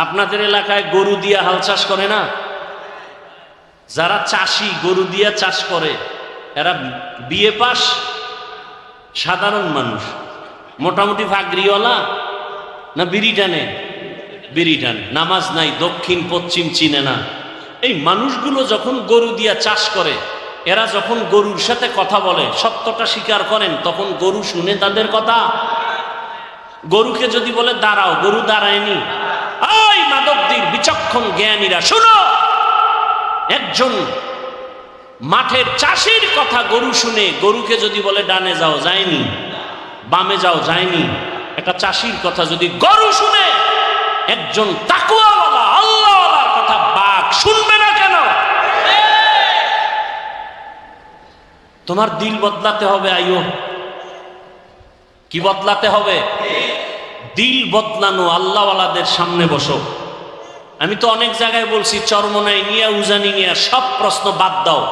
আপনাদের এলাকায় গরু দিয়ে হাল চাষ করে না? যারা চাষি, গরু দিয়ে চাষ করে, এরা বিয়ে পাস? সাধারণ মানুষ। মোটামুটি ফাগরিওয়ালা না বিড়ি টানে? বিড়ি টানে। নামাজ নাই, দক্ষিণ, পশ্চিম চিনে না। এই মানুষগুলো যখন গরু দিয়া চাষ করে, এরা যখন গরুর সাথে কথা বলে, সত্যটা স্বীকার করেন, তখন গরু শুনে তাদের কথা। গরুকে যদি বলে, দাঁড়াও, গরু দাঁড়ায়নি। বিচক্ষণ জ্ঞানীরা, শুনো, একজন মাঠের চাষির কথা গরু শুনে গরুকে যদি বলে, ডানে যাও, যায়নি, বামে যাও, যায়নি, একটা চাষির কথা যদি গরু শুনে, একজন তাকুয়াওয়ালা, আল্লাহওয়ালার কথা বাঘ শুনবে না কেন? তোমার দিল বদলাতে হবে আইও কি বদলাতে হবে? দিল বদলানো, আল্লাহওয়ালাদের সামনে বসো। আমি তো অনেক জায়গায় বলছি চরমনাই নিয়ে, উজানি নিয়ে, সব প্রশ্ন বাদ দাও।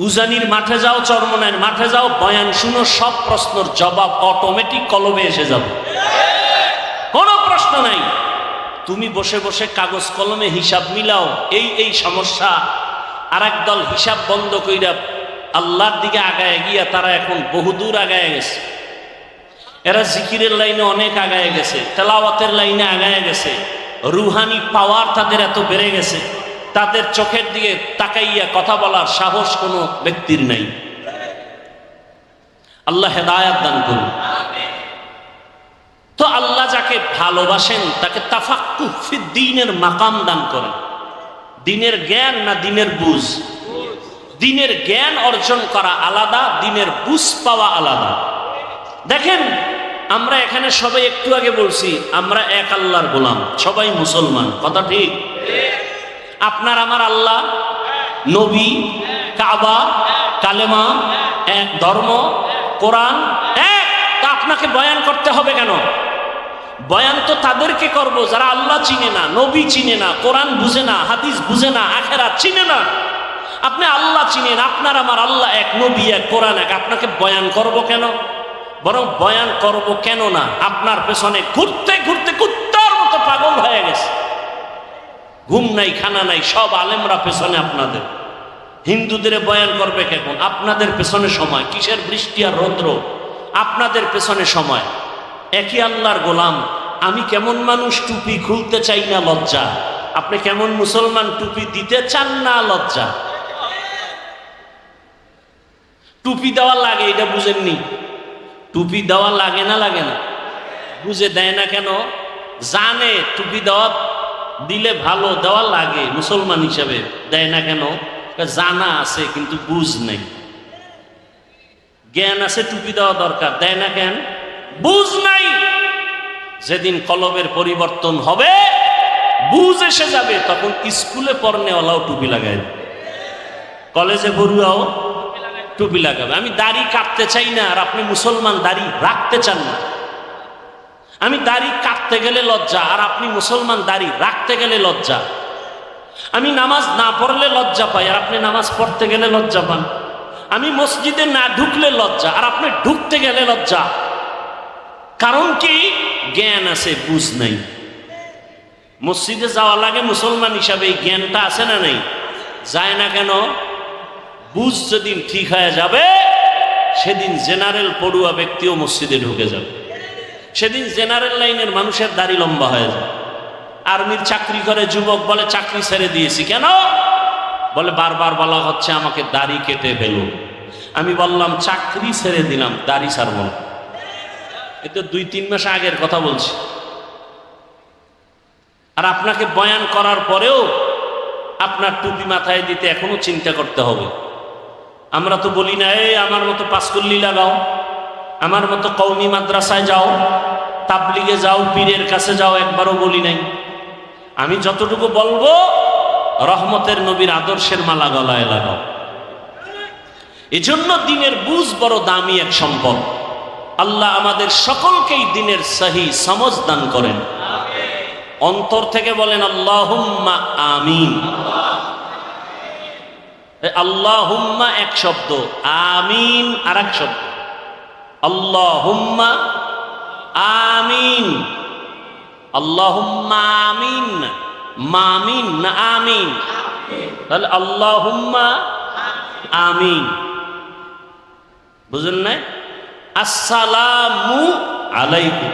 উজানির মাঠে যাও চরমনাইয়ের মাঠে যাও, বয়ান শুনো, সব প্রশ্নের জবাব অটোমেটিক কলমে এসে যাবে। কোনো প্রশ্ন নাই। তুমি বসে বসে কাগজ কলমে হিসাব মিলাও, এই এই সমস্যা। আর দল হিসাব বন্ধ কইরা আল্লাহর দিকে আগায় গিয়া তারা এখন বহুদূর আগায় গেছে। এরা জিকিরের লাইনে অনেক আগায় গেছে, তেলাওয়াতের লাইনে আগায় গেছে। রুহানি পাওয়ার তাদের এত বেড়ে গেছে। তাদের চোখের দিকে তাকাইয়া কথা বলার সাহস কোনো ব্যক্তির নাই। আল্লাহ হেদায়াত দান করুন। তো আল্লাহ যাকে ভালোবাসেন, তাকে তাফাক্কু দিনের মাকাম দান করেন। দিনের জ্ঞান না দিনের বুঝ? দিনের জ্ঞান অর্জন করা আলাদা, দিনের বুঝ পাওয়া আলাদা। দেখেন আমরা এখানে সবাই একটু আগে বলছি, আমরা এক আল্লাহর গোলাম, সবাই মুসলমান, কথা ঠিক? আপনার আমার আল্লাহ, নবী, কাবা, কালেমা এক ধর্ম, কোরআন এক তা আপনাকে বয়ান করতে হবে কেন? বয়ান তো তাদেরকে করব, যারা আল্লাহ চিনে না, নবী চিনে না, কোরআন বুঝে না, হাদিস বুঝে না আখেরা চিনে না। আপনি আল্লাহ চিনেন, আপনার আমার আল্লাহ এক, নবী এক, কোরআন এক, আপনাকে বয়ান করব কেন? বরং বয়ান করব কেন না? আপনার পেছনে ঘুরতে ঘুরতে কুত্তার মতো পাগল হয়ে গেছে। ঘুম নাই, খানা নাই, সব আলেমরা পেছনে আপনাদের। হিন্দুদের বয়ান করবে কেমন আপনাদের পেছনে সময়। কিসের বৃষ্টি আর রৌদ্র? আপনাদের পেছনে সময়। একই আল্লাহর গোলাম। আমি কেমন মানুষ টুপি খুলতে চাই না লজ্জা? আপনি কেমন মুসলমান টুপি দিতে চান না লজ্জা? টুপি দেওয়া লাগে, এটা বুঝেননি। টুপি দেওয়া লাগে না লাগে না? বুঝে দেয় না কেন? জানে টুপি দেওয়া দিলে ভালো, দেওয়া লাগে, মুসলমান হিসাবে দেয় না কেন? জানা আছে, কিন্তু বুঝ নেই। জ্ঞান আছে, টুপি দেওয়া দরকার, দেয় না কেন? বুঝ নাই। যেদিন কলমের পরিবর্তন হবে, বুঝ এসে যাবে, তখন স্কুলে পড়নেওয়ালাও টুপি লাগায় কলেজে পড়ুয়াও টুপি লাগাবে। আমি দাড়ি কাটতে চাই না, আর আপনি মুসলমান, দাড়ি রাখতে চান না। আমি দাড়ি কাটতে গেলে লজ্জা, আর আপনি মুসলমান, দাড়ি রাখতে গেলে লজ্জা। আমি নামাজ না পড়লে লজ্জা পাই, আর আপনি নামাজ পড়তে গেলে লজ্জা পান। আমি মসজিদে না ঢুকলে লজ্জা, আর আপনি ঢুকতে গেলে লজ্জা। কারণ কি? জ্ঞান আছে, বুঝ নাই। মসজিদে যাওয়া লাগে মুসলমান হিসাবে এই জ্ঞানটা আছে না নেই? যায় না কেন? বুঝ যেদিন ঠিক হয়ে যাবে, সেদিন জেনারেল পড়ুয়া ব্যক্তিও মসজিদে ঢুকে যাবে। সেদিন জেনারেল লাইনের মানুষের দাড়ি লম্বা হয়ে যায় আর্মির চাকরি করে যুবক বলে, চাকরি ছেড়ে দিয়েছি কেন? বলে, বারবার বলা হচ্ছে আমাকে দাড়ি কেটে ফেলো। আমি বললাম, চাকরি ছেড়ে দিলাম, দাড়ি ছাড়ব না। এ তো দুই তিন মাস আগের কথা বলছি। আর আপনাকে বয়ান করার পরেও আপনার টুপি মাথায় দিতে এখনও চিন্তা করতে হবে। আমরা তো বলি না, এই আমার মতো পাঁচকল্লি লাগাও, আমার মতো কৌমি মাদ্রাসায় যাও, তাবলিগে যাও, পীরের কাছে যাও, একবারও বলি নাই। আমি যতটুকু বলব, রহমতের নবীর আদর্শের মালা গলায় লাগাও। এজন্য দিনের বুঝ বড় দামি এক সম্পদ। আল্লাহ আমাদের সকলকেই দিনের সহি সমজ দান করেন। অন্তর থেকে বলেন, আল্লাহুম্মা আমিন। আল্লাহুম্মা এক শব্দ, আমিন আর এক শব্দ। আল্লাহুম্মা আমিন। আল্লাহুম্মা আমিন, মামিন না আমিন। তাহলে আল্লাহুম্মা আমিন। বুঝলেন না আসসালামু আলাইকুম।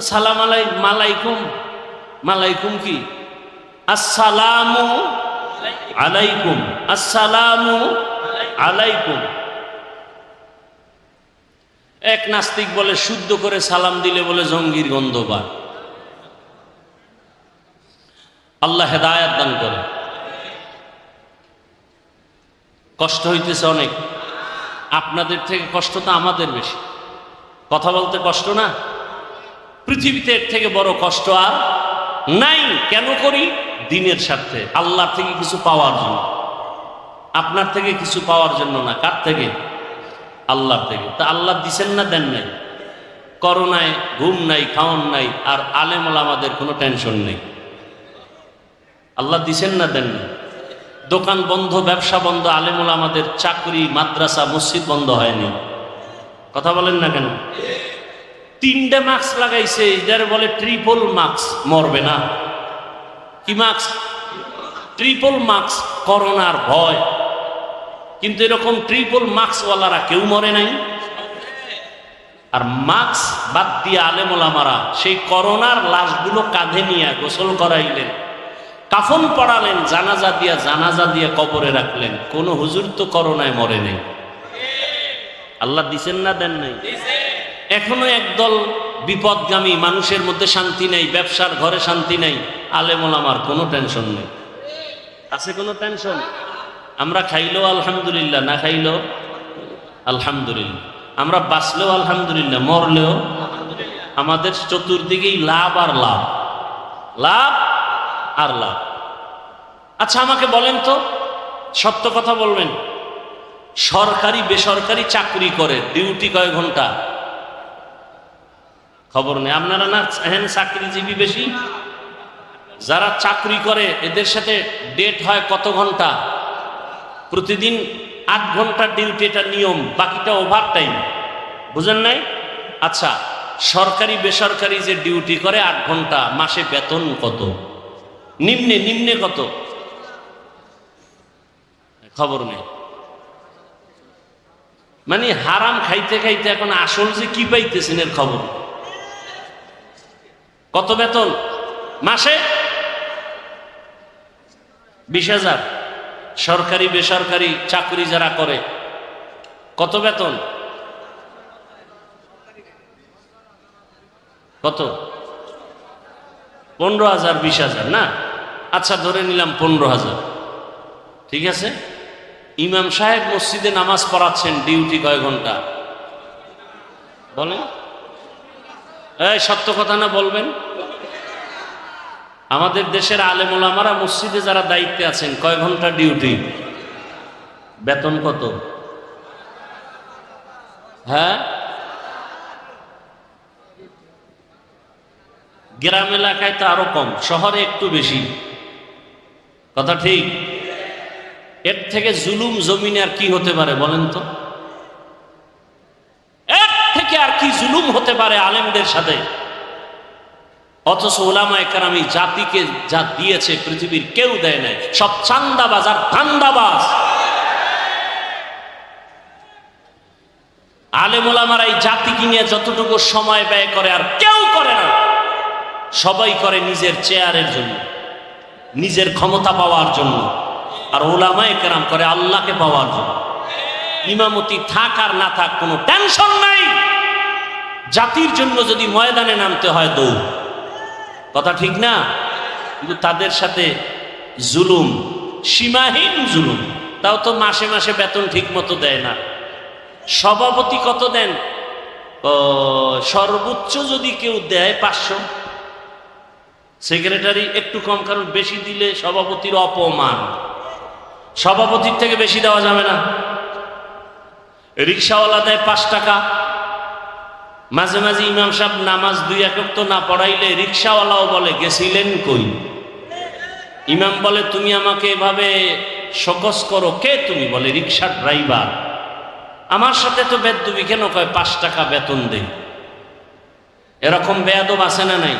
সালাম আলাই, মালাইকুম। মালাইকুম কি? আসসালামু আলাইকুম, আসসালামু আলাইকুম। এক নাস্তিক বলে, শুদ্ধ করে সালাম দিলে বলে, জঙ্গির গন্ধ পায়। আল্লাহ হেদায়াত দান করে। কষ্ট হইতেছে অনেক। আপনাদের থেকে কষ্ট তো আমাদের বেশি। কথা বলতে কষ্ট না? পৃথিবীতে এর থেকে বড় কষ্ট আর নাই কেন করি? দিনের স্বার্থে। আল্লাহর থেকে কিছু পাওয়ার জন্য। আপনার থেকে কিছু পাওয়ার জন্য না। কার থেকে? আল্লাহর থেকে। তা আল্লাহ দিছেন না দেন নাই? করোনায় ঘুম নাই, খাওয়ান নাই, আর আলেমল আমাদের কোনো টেনশন নেই। আল্লাহ দিছেন না দেন না দোকান বন্ধ, ব্যবসা বন্ধ আলেমুল আমাদের চাকরি, মাদ্রাসা, মসজিদ বন্ধ হয়নি। কথা বলেন না কেন? তিনটে মাস্ক লাগাইছে এটার বলে ট্রিপল মাস্ক মরবে না। কি মাস্ক ট্রিপল মাস্ক করোনার ভয়। কিন্তু এরকম ট্রিপল মাস্কওয়ালারা কেউ মরে নাই। আর মাস্ক বাদ দিয়ে আলেমোলামারা সেই করোনার লাশগুলো কাঁধে নিয়ে গোসল করাইলেন। কাফন পড়ালেন, জানাজা দিয়া জানাজা দিয়ে কবরে রাখলেন। কোন হুজুর তো করোনায় মরে নেই। আল্লাহ দিছেন না দেন নাই? এখনও একদল বিপদগামী মানুষের মধ্যে শান্তি নেই, ব্যবসার ঘরে শান্তি নেই আলেমোলামার কোনো টেনশন নেই। আছে কোনো টেনশন? আমরা খাইলেও আলহামদুলিল্লাহ, না খাইলেও আলহামদুলিল্লাহ। আমরা বাঁচলেও আলহামদুলিল্লাহ, মরলেও আমাদের চতুর্দিকেই লাভ আর লাভ। লাভ আর লাভ। আচ্ছা আমাকে বলেন তো, সত্য কথা বলবেন? সরকারি, বেসরকারি চাকরি করে, ডিউটি কয় ঘণ্টা? খবর নেই। আপনারা না হেন চাকরিজীবী বেশি? যারা চাকরি করে, এদের সাথে ডেট হয় কত ঘণ্টা? প্রতিদিন আট ঘণ্টার ডিউটি এটা নিয়ম, বাকিটা ওভার টাইম বুঝেন নাই? আচ্ছা সরকারি, বেসরকারি যে ডিউটি করে আট ঘণ্টা, মাসে বেতন কত? নিম্নে নিম্নে কত? খবর নেই। মানে হারাম খাইতে খাইতে এখন আসল যে কি পাইতেছেন এর খবর। কত বেতন? মাসে? বিশ হাজার। সরকারি, বেসরকারি চাকরি যারা করে, কত বেতন? কত? পনেরো হাজার, বিশ হাজার, না? আচ্ছা ধরে নিলাম পনেরো হাজার। ঠিক আছে? ইমাম সাহেব মসজিদে নামাজ পড়াচ্ছেন ডিউটি কয় ঘণ্টা? বলেন। এই, সত্য কথা না বলবেন? আমাদের দেশের আলেমোলামারা মসজিদে যারা দায়িত্বে আছেন, কয় ঘণ্টা ডিউটি? বেতন কত? হ্যাঁ? গ্রাম এলাকায় তো আরও কম, শহরে একটু বেশি। কথা ঠিক? এর থেকে জুলুম জমিনে আর কি হতে পারে বলেন তো এর থেকে আর কি জুলুম হতে পারে আলেমদের সাথে? অথচ ওলামা একরাম এই জাতিকে যা দিয়েছে পৃথিবীর কেউ দেয় নাই। সব চান্দাবাজ আর ধান্দাবাজ। আলেম ওলামারা এই জাতিকে নিয়ে যতটুকু সময় ব্যয় করে আর কেউ করে না, সবাই করে নিজের চেয়ারের জন্য, নিজের ক্ষমতা পাওয়ার জন্য। আর ওলামা একরাম করে আল্লাহকে পাওয়ার জন্য। ইমামতি থাক আর না থাক কোনো টেনশন নাই। জাতির জন্য যদি ময়দানে নামতে হয় দৌড়। কথা ঠিক না? কিন্তু তাদের সাথে জুলুম, সীমাহীন জুলুম, তাও তো মাসে মাসে বেতন ঠিক মতো দেয় না। সভাপতি কত দেন? সর্বোচ্চ যদি কেউ দেয় পাঁচশো। সেক্রেটারি একটু কম, কারণ বেশি দিলে সভাপতির অপমান। সভাপতির থেকে বেশি দেওয়া যাবে না। রিক্সাওয়ালা দেয় পাঁচ টাকা। মাঝে মাঝে ইমাম সাহেব নামাজ দুই একক তো না পড়াইলে রিক্সাওয়ালাও বলে, গেছিলেন কই? ইমাম বলে, তুমি আমাকে এভাবে সকস করো, কে তুমি? বলে রিক্সার ড্রাইভার। আমার সাথে তো বেদবি কেন কয়? পাঁচ টাকা বেতন দেই। এরকম বেয়াদব আছে না নাই?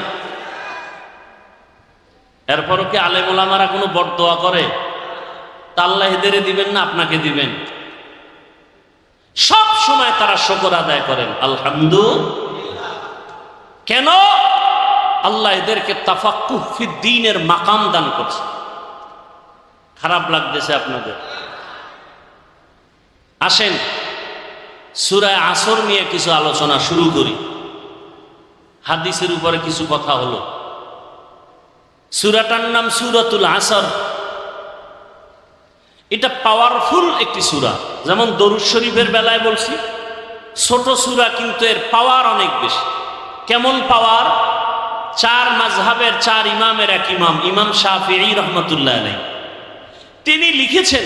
এরপরও কি আলেম ওলামারা কোনো বরদোয়া করে? তা আল্লাহ দিবেন না আপনাকে দিবেন? সব সময় তারা শকর আদায় করেন আলহামদু কেন? আল্লাহ এদেরকে তাফাক্কুফি দিনের মাকাম দান করছে। খারাপ লাগতেছে আপনাদের। আসেন, সুরায় আসর নিয়ে কিছু আলোচনা শুরু করি। হাদিসের উপরে কিছু কথা হলো। সুরাটার নাম সুরাতুল আসর। এটা পাওয়ারফুল একটি সুরা। যেমন দরুদ শরীফের বেলায় বলছি, ছোট সুরা কিন্তু এর পাওয়ার অনেক বেশি। কেমন পাওয়ার চার মাঝহাবের চার ইমামের এক ইমাম ইমাম শাহি রহমতুল্লাহ আলাই তিনি লিখেছেন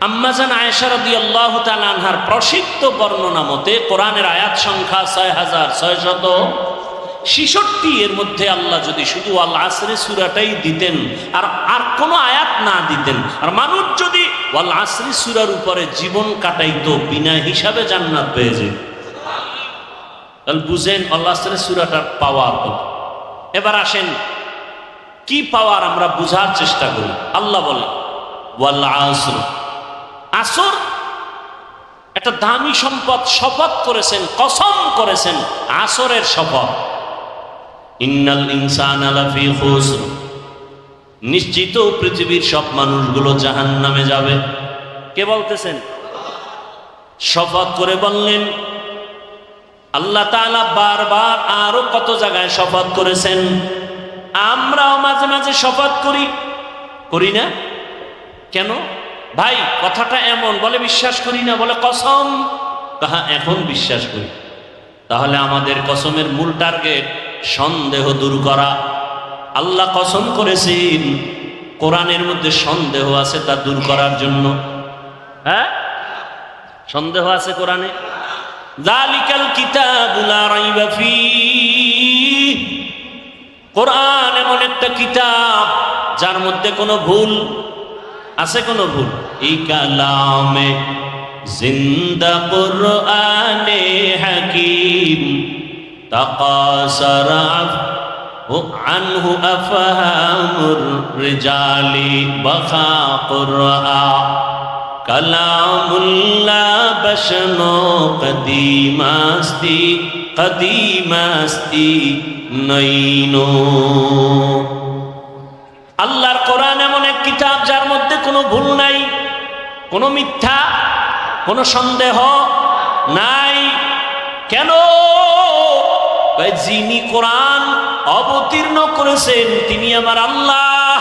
আম্মাজান আয়েশারদি আল্লাহ আনহার প্রসিদ্ধ বর্ণনা মতে কোরআনের আয়াত সংখ্যা ছয় হাজার ছয় শত ছিষট্টি এর মধ্যে আল্লাহ যদি শুধু আল্লাহ আসরে সুরাটাই দিতেন, আর আর কোনো আয়াত না দিতেন, আর মানুষ যদি ওয়াল আসরি সুরার উপরে জীবন কাটাইতো, বিনা হিসাবে জান্নাত পেয়ে যেত। তাহলে বুঝেন আল্লাহ আসরে সুরাটার পাওয়ার কত। এবার আসেন, কি পাওয়ার আমরা বুঝার চেষ্টা করি? আল্লাহ বলে, ওয়াল আসর। আসর একটা দামি সম্পদ শপথ করেছেন, কসম করেছেন, আসরের শপথ। ইন্নাল ইনসান আলাফি খুসর। নিশ্চিত পৃথিবীর সব মানুষগুলো জাহান নামে যাবে। কে বলতেছেন? শপথ করে বললেন, আল্লাহ বারবার আরও কত জায়গায় শপথ করেছেন। আমরাও মাঝে মাঝে শপথ করি। করি না? কেন? ভাই, কথাটা এমন, বলে বিশ্বাস করি না, বলে কসম। তাহা এখন বিশ্বাস করি। তাহলে আমাদের কসমের মূল টার্গেট সন্দেহ দূর করা। আল্লাহ কসম করেছেন, কোরআনের মধ্যে সন্দেহ আছে তা দূর করার জন্য। হ্যাঁ? সন্দেহ আছে কোরআনে? জালিকাল কিতাবুলা রাইবা ফি কোরআন এমন একটা কিতাব যার মধ্যে কোনো ভুল আছে, কোনো ভুল? এই কালামে জিন্দা কোরআনে কদিমাস্তি কদিমাস্তি নৈনো আল্লাহর কোরআন এমন এক কিতাব যার মধ্যে কোনো ভুল নাই, কোনো মিথ্যা, কোনো সন্দেহ নাই। কেন? যিনি কোরআন অবতীর্ণ করেছেন, তিনি আমার আল্লাহ।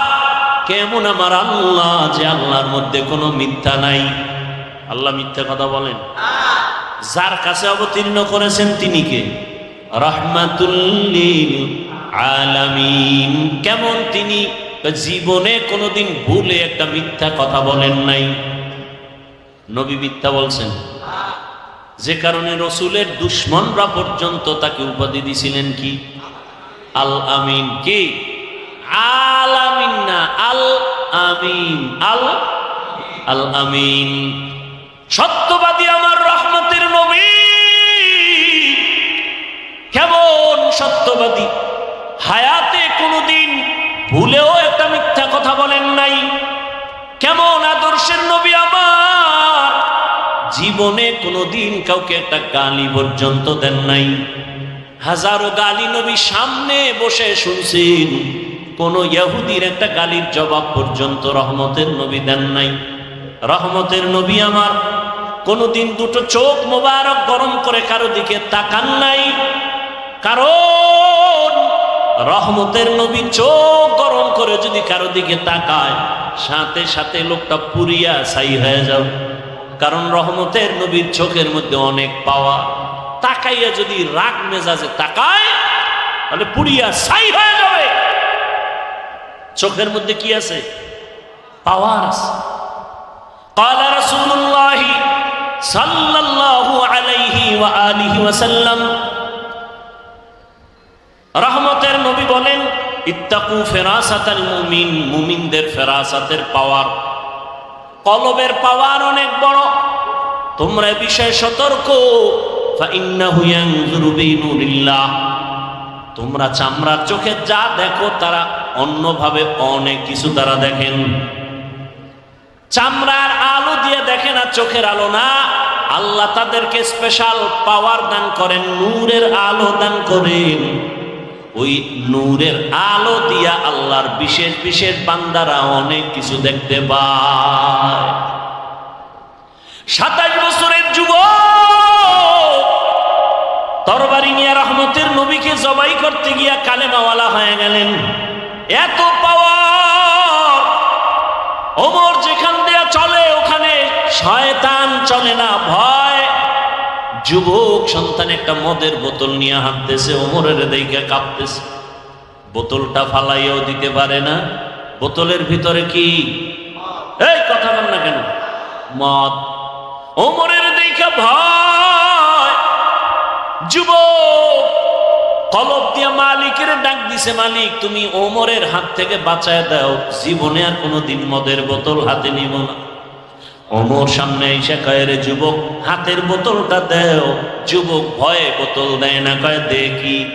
কেমন আমার আল্লাহ যে আল্লাহর মধ্যে কোনো মিথ্যা নাই? আল্লাহ মিথ্যা কথা বলেন। যার কাছে অবতীর্ণ করেছেন তিনি কে? রহমাতুল্লিল আলামিন। কেমন তিনি? জীবনে কোনোদিন ভুলে একটা মিথ্যা কথা বলেন নাই। নবী মিথ্যা বলছেন। যে কারণে রসুলের দুশ্মনরা পর্যন্ত তাকে উপাধি দিছিলেন কি? আল আমিন কি? আল আমিন না, আল আমিন, আল আল আমিন। সত্যবাদী আমার রহমতের নবী। কেমন সত্যবাদী? হায়াতে কোনোদিন ভুলেও একটা মিথ্যা কথা বলেন নাই। কেমন আদর্শের নবী আমার জীবনে কোনোদিন কাউকে একটা গালি পর্যন্ত দেন নাই। হাজারো গালি নবী সামনে বসে শুনছেন, কোন ইহুদির একটা গালির জবাব পর্যন্ত রহমতের নবী দেন নাই। রহমতের নবী আমার, কোনোদিন দুটো চোখ মোবারক গরম করে কারও দিকে তাকান নাই। কারণ রহমতের নবী চোখ গরম করে যদি কারও দিকে তাকায়, সাথে সাথে লোকটা পুরিয়া ছাই হয়ে যাও কারণ রহমতের নবীর চোখের মধ্যে অনেক পাওয়া তাকাইয়া যদি রাগ মেজাজে তাকায় তাহলে পুরিয়া ছাই হয়ে যাবে চোখের মধ্যে কি আছে পাওয়ার আছে قال رسول الله صلى الله عليه وآله وسلم রহমতের নবী বলেন ইত্তাকু ফেরাসাতাল মুমিন মুমিনদের ফেরাসাতের পাওয়ার কলবের পাওয়ার অনেক বড়। তোমরা বিষয়ে সতর্ক। তোমরা চামড়ার চোখে যা দেখো, তারা অন্যভাবে অনেক কিছু তারা দেখেন। চামড়ার আলো দিয়ে দেখে না চোখের আলো না। আল্লাহ তাদেরকে স্পেশাল পাওয়ার দান করেন, নূরের আলো দান করেন। ওই নূরের আলো দিয়া আল্লাহর বিশেষ বিশেষ বান্দারা অনেক কিছু দেখতে পায়। সাতাশ বছরের যুব তরবারি নিয়ে রহমতের নবীকে জবাই করতে গিয়া কালেমাওয়ালা হয়ে গেলেন। এত পাওয়ার ওমর যেখান দেয়া চলে, ওখানে শয়তান চলে না, ভয় যুবক সন্তান একটা মদের বোতল নিয়ে হাঁটতেছে, ওমরের দিকে কাঁপতেছে। বোতলটা ফালাইয়াও দিতে পারে না। বোতলের ভিতরে কি? এই কথা বল না কেন? মদ। ওমরের দিকে ভয় যুবক, কলব দিয়ে মালিকের ডাক দিছে, মালিক, তুমি ওমরের হাত থেকে বাঁচায় দাও। জীবনে আর কোনো দিন মদের বোতল হাতে নিব না। ওমর সামনে এসে কয় রে যুবক, হাতের বোতলটা দেও। যুবক ভয়ে বোতল দেয় না, কয়, দেখি।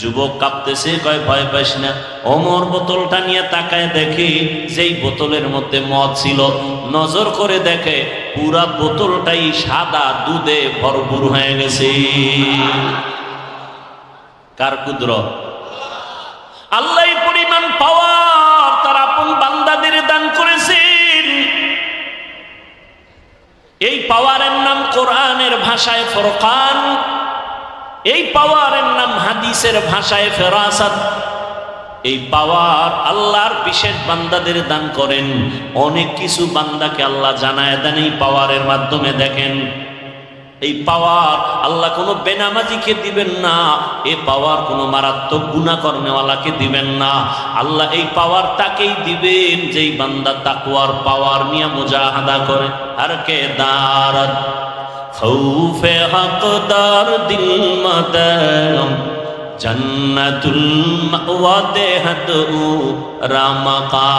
যুবক কাঁপতেছে, কয়, ভয় পাইস না। অমর বোতলটা নিয়ে তাকায় দেখে, যেই বোতলের মধ্যে মদ ছিল, নজর করে দেখে, পুরা বোতলটাই সাদা দুধে ভরপুর হয়ে গেছে। কার কুদরত? আল্লাহ এই পাওয়ারের নাম কোরআনের ভাষায় ফরকান, এই পাওয়ারের নাম হাদিসের ভাষায় ফেরাসাত। এই পাওয়ার আল্লাহর বিশেষ বান্দাদের দান করেন। অনেক কিছু বান্দাকে আল্লাহ জানায় দেন এই পাওয়ারের মাধ্যমে, দেখেন। এই পাওয়ার আল্লাহ কোনো বেনামাজিকে দিবেন না এই পাওয়ার কোনো মারাত্মক গুণা কর্মেওয়ালাকে দিবেন না। আল্লাহ এই পাওয়ার তাকেই দিবেন যেই বান্দা তাকুয়ার পাওয়ার নিয়ে মুজাহাদা করে। আর কে মদম, জন্নতুল মাওয়া দেহত রামকা।